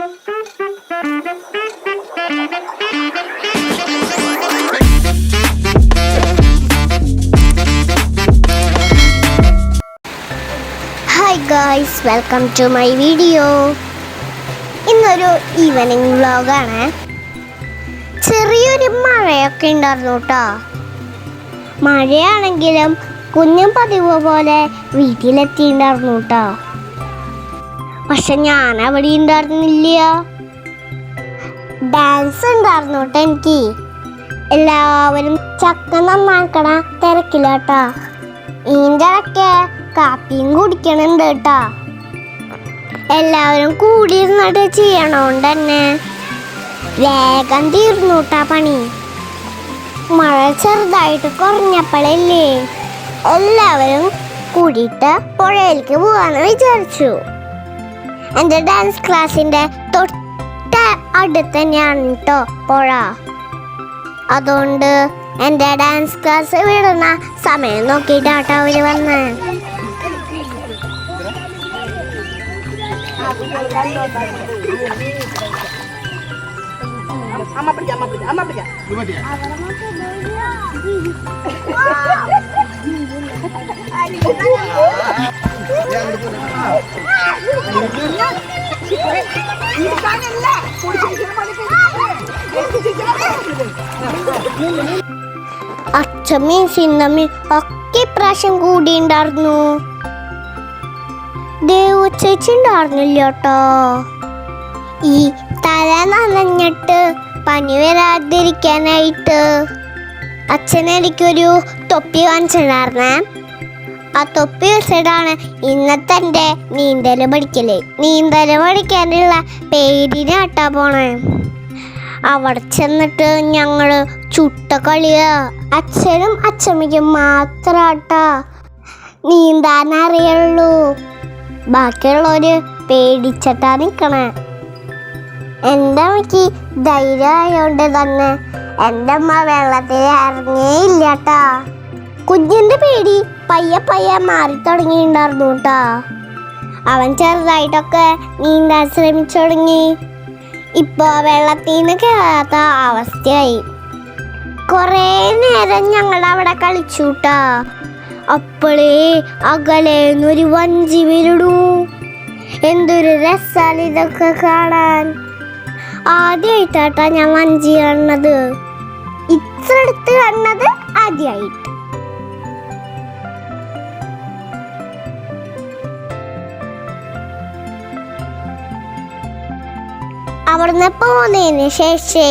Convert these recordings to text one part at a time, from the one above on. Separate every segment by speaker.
Speaker 1: Hi guys welcome to my video ഇന്നൊരു evening വ്ളോഗാണ് ചെറിയൊരു മഴയൊക്കെ ഉണ്ടായിരുന്നു കേട്ടോ മഴയാണെങ്കിലും കുഞ്ഞും പതിവ് പോലെ വീട്ടിലെത്തിയിട്ടുണ്ടായിരുന്നു കേട്ടോ പക്ഷെ ഞാൻ അവിടെ ഉണ്ടായിരുന്നില്ല ഡാൻസ് ഉണ്ടായിരുന്നു കേട്ടോ എനിക്ക്. എല്ലാവരും ചക്ക നന്നാക്കണ തിരക്കിലാട്ടാ. ഇതിന്റെ ഇടയ്ക്ക് കാപ്പിയും കുടിക്കണുണ്ട് കേട്ടാ. എല്ലാവരും കൂടി ഇരുന്നിട്ട് ചെയ്യണോണ്ട് തന്നെ. വേഗം തീർന്നു കേട്ടാ പണി. മഴ ചെറുതായിട്ട് കുറഞ്ഞപ്പോഴല്ലേ എല്ലാവരും കൂടിയിട്ട് പുഴയിലേക്ക് പോകാമെന്ന് വിചാരിച്ചു. എന്റെ ഡാൻസ് ക്ലാസ്സിന്റെ തൊട്ട അടുത്ത് തന്നെയാണ് കേട്ടോ പുഴ. അതുകൊണ്ട് എന്റെ ഡാൻസ് ക്ലാസ് വിടുന്ന സമയം നോക്കിയിട്ടാട്ടോ അവർ വന്ന്.
Speaker 2: അമ്മ പിടിക്കാം അമ്മ പിടിക്കാം അമ്മ പിടിക്കാം.
Speaker 1: അച്ഛമ്മയും സിന്നമ്മയും ഒക്കെ പ്രാവശ്യം കൂടിയുണ്ടായിരുന്നു ദേവു ചേച്ചി കേട്ടോ. ഈ തല നനഞ്ഞിട്ട് പനി വരാതിരിക്കാനായിട്ട് അച്ഛനെനിക്കൊരു തൊപ്പി വാങ്ങിച്ചിട്ടുണ്ടായിരുന്നേ. ആ തൊപ്പി വെച്ചിട്ടാണ് ഇന്നത്തെ എന്റെ നീന്തൽ പഠിക്കൽ. നീന്തൽ പഠിക്കാനുള്ള പേരിനെ ആട്ടാ പോണേ. അവിടെ ചെന്നിട്ട് ഞങ്ങൾ ചുട്ട കളിയാ. അച്ഛനും അച്ഛമ്മയ്ക്കും മാത്രാട്ടാ നീന്താൻ അറിയുള്ളൂ. ബാക്കിയുള്ളവര് പേടിച്ചിട്ടാ നിൽക്കണേ എന്റെ അമ്മയ്ക്ക് ധൈര്യമായോണ്ട് തന്നെ എന്റെ അമ്മ വെള്ളത്തിൽ ഇറങ്ങിയേ ഇല്ലാട്ടാ കുഞ്ഞിന്റെ പേടി പയ്യെ പയ്യെ മാറി തുടങ്ങിയിട്ടുണ്ടായിരുന്നു കേട്ടോ അവൻ ചെറുതായിട്ടൊക്കെ നീന്താൻ ശ്രമിച്ചു തുടങ്ങി. ഇപ്പൊ വെള്ളത്തിൽ നിന്ന് കയറാത്ത അവസ്ഥയായി. കുറേ നേരം ഞങ്ങൾ അവിടെ കളിച്ചു കളിച്ചുട്ടാ അപ്പോഴേ അകലേന്നൊരു വഞ്ചി വീരിടൂ എന്തൊരു രസാണ് ഇതൊക്കെ കാണാൻ. ആദ്യമായിട്ടാട്ടാ ഞാൻ വഞ്ചി കാണുന്നത്. ഇത്ര അടുത്ത് കാണുന്നത് ആദ്യമായിട്ട് അവിടുന്ന് പോന്നതിന് ശേഷേ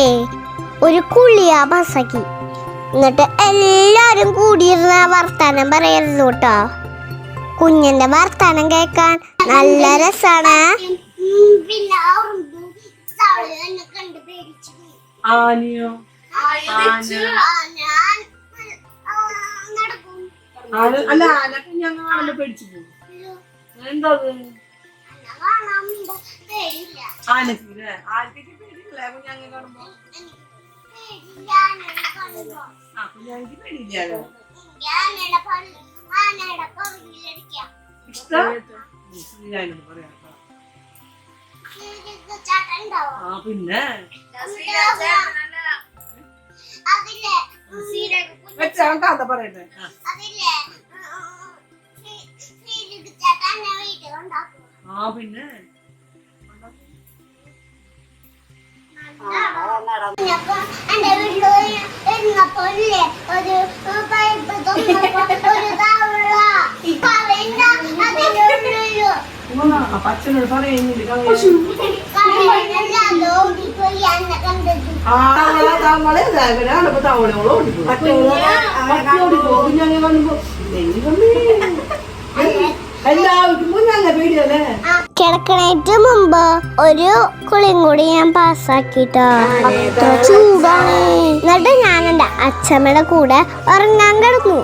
Speaker 1: ഒരു കുളിയാ ബസാക്കി എന്നിട്ട് എല്ലാരും കൂടിയിരുന്ന വർത്താനം പറയായിരുന്നു കേട്ടോ. കുഞ്ഞിന്റെ വർത്താനം കേൾക്കാൻ നല്ല രസാണ്.
Speaker 2: അല്ല ആനക്ക് ഞങ്ങൾ പേടിച്ചു പോകും എന്താ അത് ആനക്ക് ഇല്ലേ? ആനക്കൊക്കെ പേടിയില്ലേ കുഞ്ഞാങ്ങ കാണുമ്പോ ആ പേടിയില്ലാലോ ഇഷ്ടം പറയാം. ആ പിന്നെ വെച്ചാ കഥ പറയട്ടെ ഉള്ളിൽ പിന്നെ അച്ഛനോട് പറയുന്നില്ല.
Speaker 1: ഓടിപ്പോയി കണ്ടത്
Speaker 2: തവളെ കാണുമ്പോ തവളയോളം ഓടിപ്പോ ഓടിപ്പോ കുഞ്ഞാങ്ങ കാണുമ്പോ ദൈവമേ. എല്ലാവർക്കും കുഞ്ഞാങ്ങ പേടിയല്ലേ
Speaker 1: കിടക്കണേറ്റ് മുമ്പ് ഒരു കുളിയും കൂടി ഞാൻ പാസ്സാക്കിട്ടോ. അത്ര ചൂടാണ്. എന്നിട്ട് ഞാൻ എന്റെ അച്ഛമ്മയുടെ കൂടെ ഉറങ്ങാൻ കിടന്നു.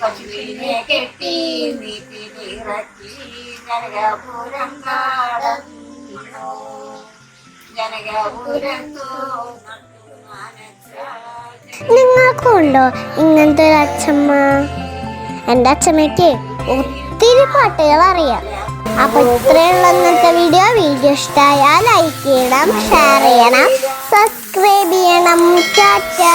Speaker 3: പശുവിനെ കെട്ടി ജനകപുരം നടന്നു. ജനകപുരത്തു
Speaker 1: നിങ്ങൾക്കും ഉണ്ടോ ഇങ്ങനത്തെ ഒരു അച്ഛമ്മ എന്റെ അച്ഛമ്മയ്ക്ക് ഒത്തിരി പാട്ടുകൾ അറിയാം. അപ്പൊ ഇത്രയുള്ള ഇന്നത്തെ വീഡിയോ വീഡിയോ ഇഷ്ടമായാൽ ലൈക്ക് ചെയ്യണം ഷെയർ ചെയ്യണം സബ്സ്ക്രൈബ് ചെയ്യണം ചാറ്റാ